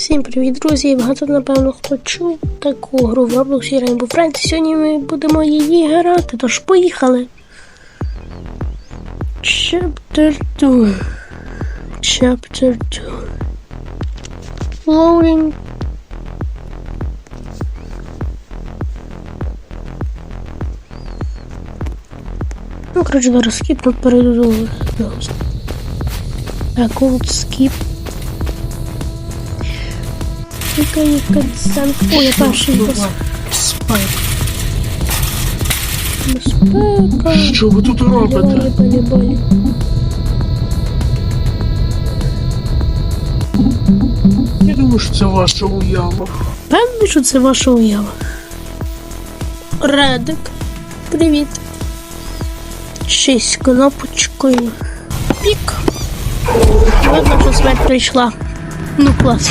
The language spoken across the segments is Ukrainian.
Всім привіт, друзі! Багато напевно хто чув таку гру в Roblox Rainbow Friends. Сьогодні ми будемо її грати, тож поїхали. Chapter 2 Chapter 2 Loading Ну, коротше, зараз скіпну перейду до Так, скіп. Яка яка десант. О, я перший без Спайк. безпека. Що ви тут робите? болі, болі. Я думаю, що це ваша уява. Певно, що це ваша уява. Редик. Привіт. Шість кнопочкою. Пік. Видно, що смерть прийшла. Ну клас.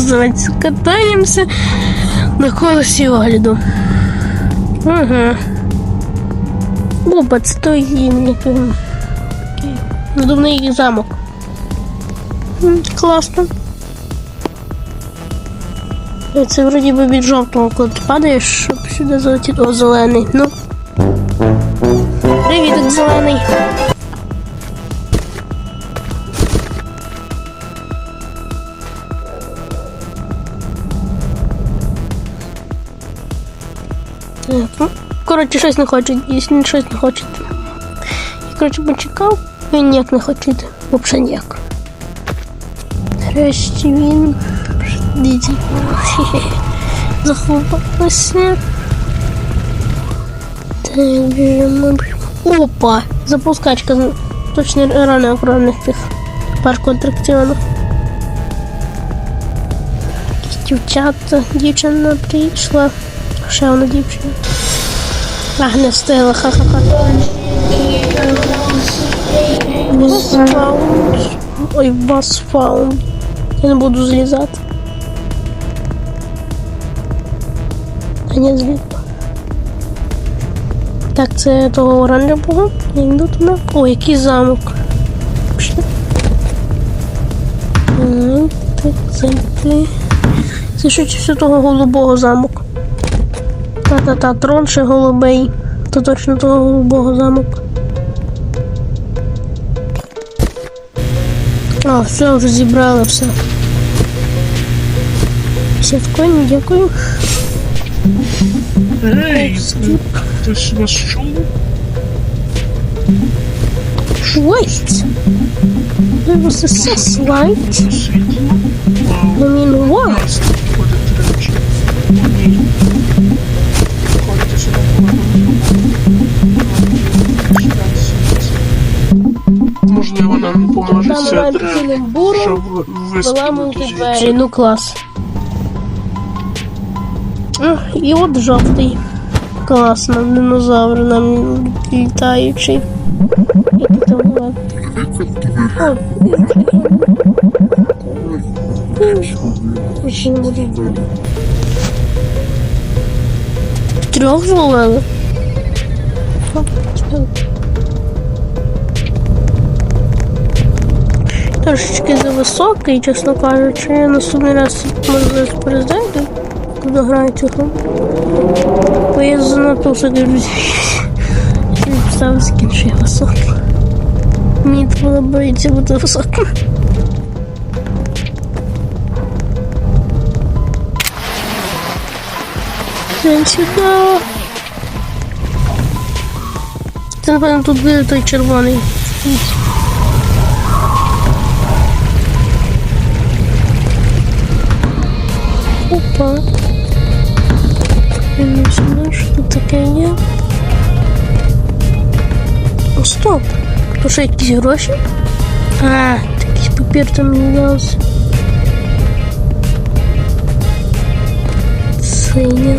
Називається катаємося на колесі огляду. Ага. Опа, це той їм, який надувний замок. М, Класно. Це вроді би від жовтого, коли ти падаєш, щоб сюди залетіти. О, зелений. Ну. Привіт, зелений. Так, ну, коротше, щось не хоче, якщо щось не хочете. Я, коротше, почекав, він ніяк не хоче йти. Взагалі ніяк. Нарешті він. Так, біжимо. Опа! Запускачка. Точно ранок ранних цих парку атракціонів. Дівчата. Дівчина прийшла. Ще одна дівчина. Ах, не встигла, ха-ха-ха. Бас. Ой, бас фаунд. Я не буду злізати. А не злізла. Так, це того оранжевого. Я йду туди. О, який замок. Пішли. Так, зайти. Це все того голубого замок. Та-та-та, трон ще голубий. То точно того голубого замок. А, все, вже зібрали все. 50 коїнів, дякую. Ей, хтось вас чув? Wait. There was a sus light. I mean, what? Ця треба, буром. щоб вискинути Заламуйте двері. звідси. Ну клас. А, І от жовтий. Класно, динозавр нам літаючий. Який там була? О, ще не буду. Трьох зловили? Трошечки зависокий, чесно кажучи, я наступний раз може перезайду, коли граю цю гру. Бо я занадто все дивлюсь. Я представив скін, що я високий. Мені подобається бути високим. Йдемо. Це, напевно, тут буде той червоний. Опа. Я не знаю, что таке є. О, ну, стоп! То ще якісь гроші? А, якийсь там не дався. Синя.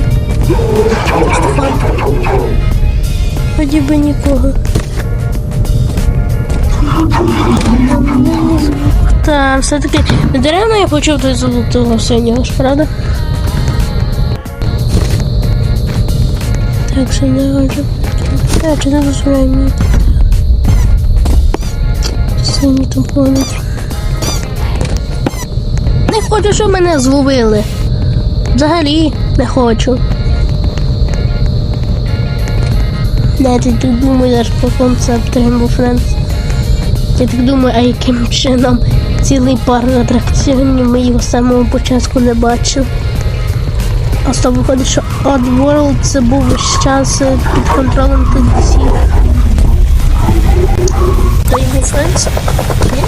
Ході би нікого. Там ну, не звук. Так, все-таки не даремно я почув той звук того синього ж, правда? Так, синя хочу. Так, чи не дозволяє мені? Сині там ходять. Не хочу, щоб мене зловили. Взагалі не хочу. Не, ти так думаєш про концепт Rainbow Friends. Я так думаю, а яким чином цілий парк атракціонів ми його з самого початку не бачив. А виходить, що Oddworld це був весь час е, під контролем TDC. Rainbow Friends? Ні?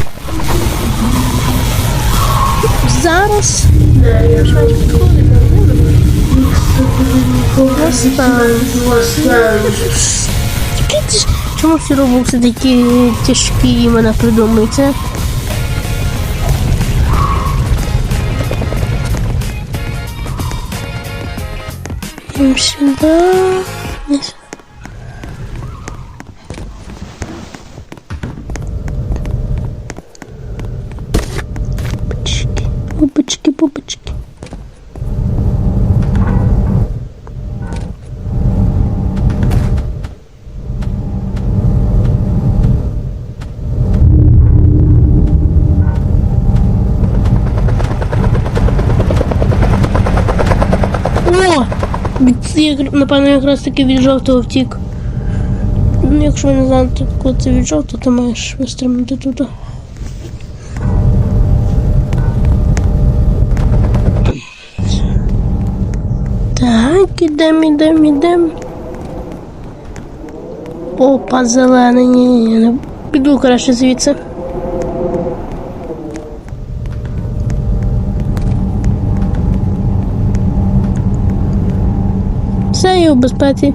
Зараз. Я навіть підходить, Чому всі робокси такі тяжкі імена придумуються? Идем сюда. Не сюда. Опачки, Я, напевно, якраз таки від жовтого втік. Ну, якщо ви не знаєте, коли це від жовтого, то маєш вистрибнути туди. Так, ідем, ідем, ідем. Опа, зелений, ні, ні, ні, піду краще звідси. У безпеці.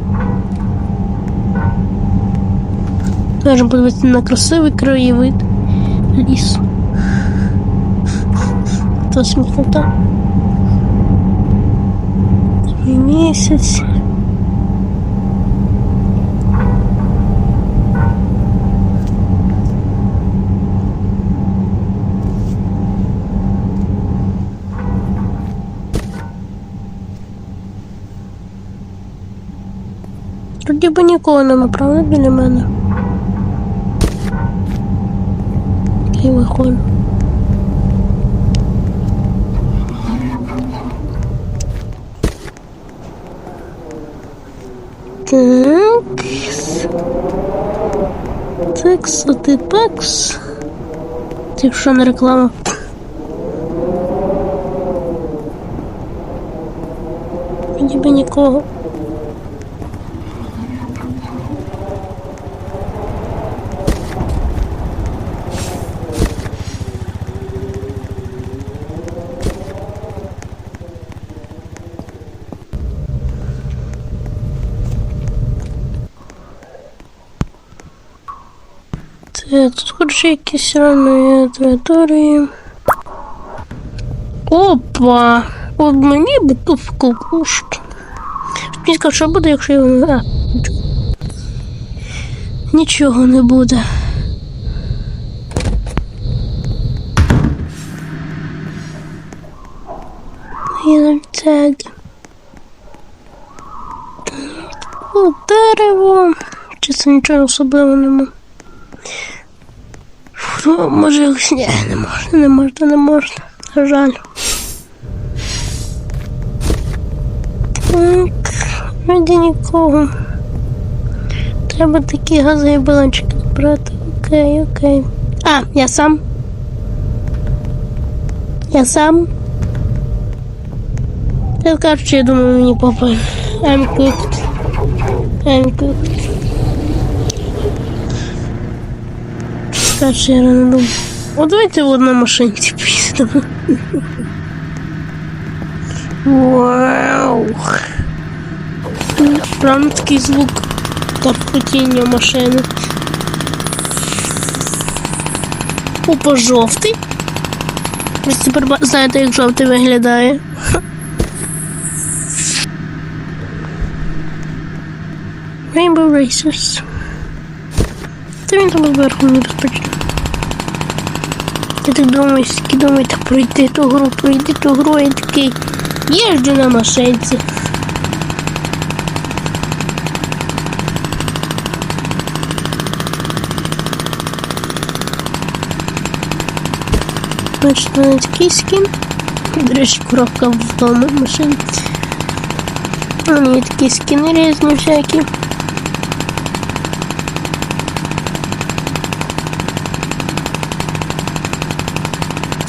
Можемо подивитися на красивий краєвид лісу. Та сміхота. Місяць. Би нікого нема, правда, біля мене? Я виходжу. Так. Текс, а ти пекс. Це що не реклама. Ніби нікого. Тут хоч якісь рани території. Опа! От мені би тут в кукушку. Мені сказав, що буде, якщо я. А, нічого. Не буде. Я так. О, дерево. Чи це нічого особливого нема? Ну, може, ні, не можна, не можна, не можна. Жаль. Так, вроді нікого. Треба такі газові балончики брати. Окей, окей. А, я сам. Я сам. Я кажучи, я думаю, мені попа. I'm cooked. I'm cooked. Так я рано думаю. О, давайте в одній машинці поїздимо. Вау! Прям такий звук торкотіння машини. Опа, жовтий. Ви тепер знаєте, як жовтий виглядає. Rainbow Racers. Та він там зверху не розпочне. Я так думаю, скільки думаєте пройти ту гру, пройти ту гру, я такий їжджу на машинці. Значить, в мене такий скін. До речі, коробка в тому машині. У мене є такі скіни різні всякі.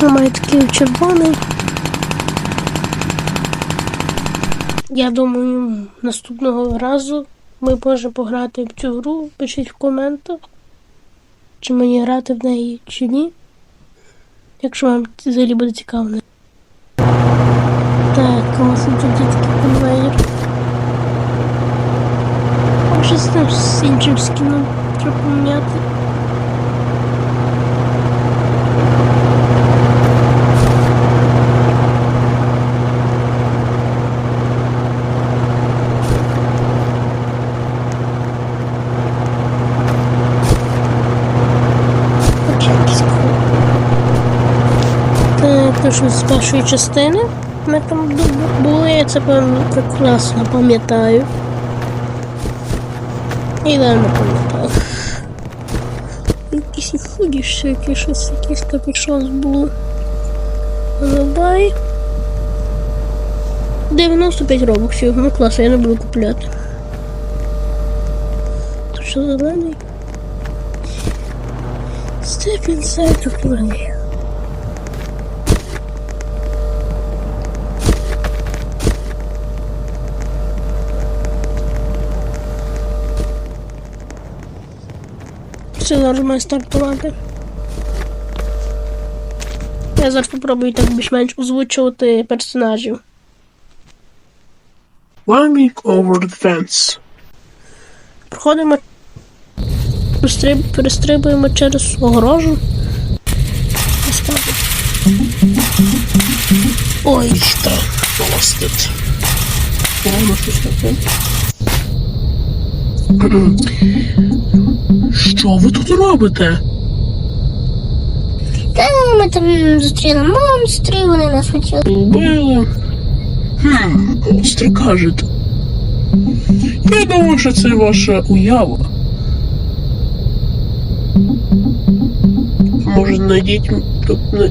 Я такий червоний. Я думаю, наступного разу ми можемо пограти в цю гру. Пишіть в коментах, чи мені грати в неї чи ні. Якщо вам взагалі буде цікаво. Так, у нас тут такий конвейер. Що з тим з іншим скіном треба поміняти? Так, то що з першої частини ми там були, я це прекрасно пам'ятаю. І далі не пам'ятаю. Якісь і худі ще якісь щось, якийсь капюшон було. Голубай. 95 робоксів. Ну класно, я не буду купляти. То що зелений? Step inside to play. Все зараз має стартувати. Я зараз попробую так більш-менш озвучувати персонажів. Climbing over the fence. Проходимо, перестриб, перестрибуємо через огорожу. Ой, Та, бастет. Воно щось таке. Що ви тут робите? Та ми там зустріли монстрів, вони нас хотіли. Вбили. Хм, монстри кажете. Я думаю, що це ваша уява. Може, знайдіть,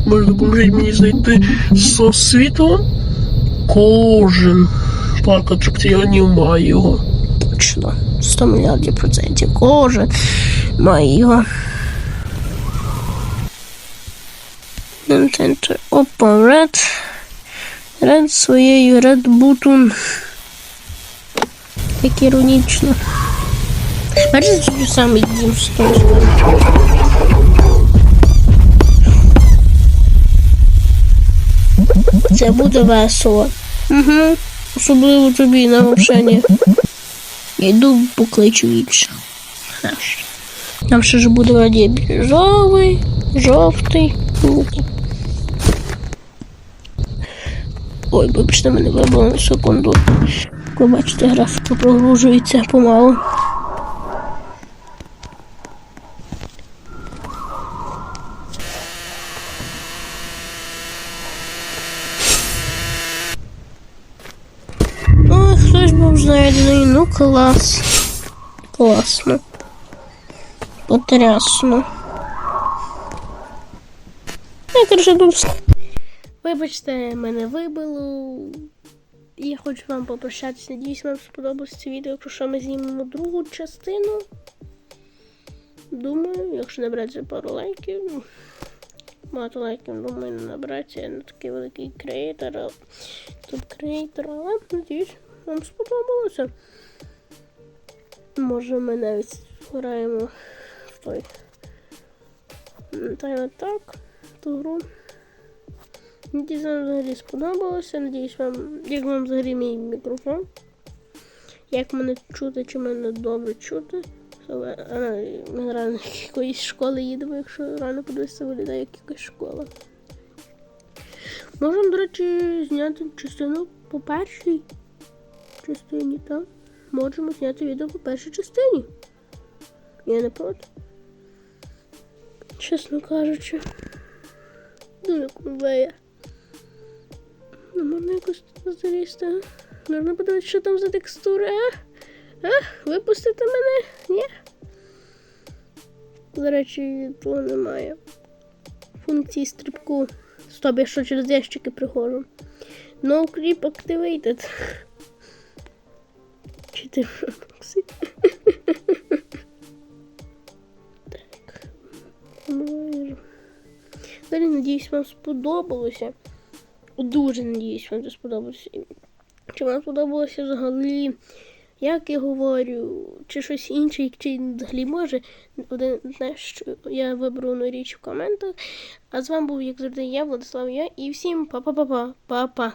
може, допоможіть мені знайти со світло? Кожен парк атракціонів має його. Точно. 100 мільярдів процентів. Кожен має його. Опа, Red. Red своєю Red Button. Як іронічно. Бачите, що самий дім сторони? Це буде весело. Угу. Особливо тобі на навчання. Йду покличу інших. Там ще ж буде раді біжовий, жовтий. Ой, вибачте, мене вибило на секунду. Ви бачите, графіка прогружується помалу. Ой, був ну клас. Класно. Потрясно. Я короче Вибачте, мене вибило. Я хочу вам попрощатися. Надіюсь, вам сподобалось це відео, якщо що ми знімемо другу частину. Думаю, якщо набрати пару лайків. Багато лайків, думаю, не набрати. Я не такий великий креатор, топ креатор, але надіюсь, вам сподобалося. Може ми навіть граємо в той. й отак, ту гру. Надіюсь, вам взагалі сподобалося. Надіюсь, вам, як вам взагалі мій мікрофон. Як мене чути, чи мене добре чути. Ми рано якоїсь школи їдемо, якщо рано подивитися, виглядає як якась школа. Можемо, до речі, зняти частину по першій частині, так? можемо зняти відео по першій частині. Я не проти. Чесно кажучи. Дуже конвея. Ну, можна якось залізти. Можна подивитися, що там за текстури, а? А? Випустите мене? Ні? До речі, того немає. Функції стрибку. Стоп, я що через ящики приходжу. No creep activated. Чи ти Максим? Так. Далі, надіюсь, вам сподобалося. Дуже надіюсь, вам це сподобалося. Чи вам сподобалося взагалі, як я говорю, чи щось інше, чи взагалі може. Один що я виберу на річ в коментах. А з вами був, як завжди, я, Владислав Я, і всім па-па-па-па. Па-па.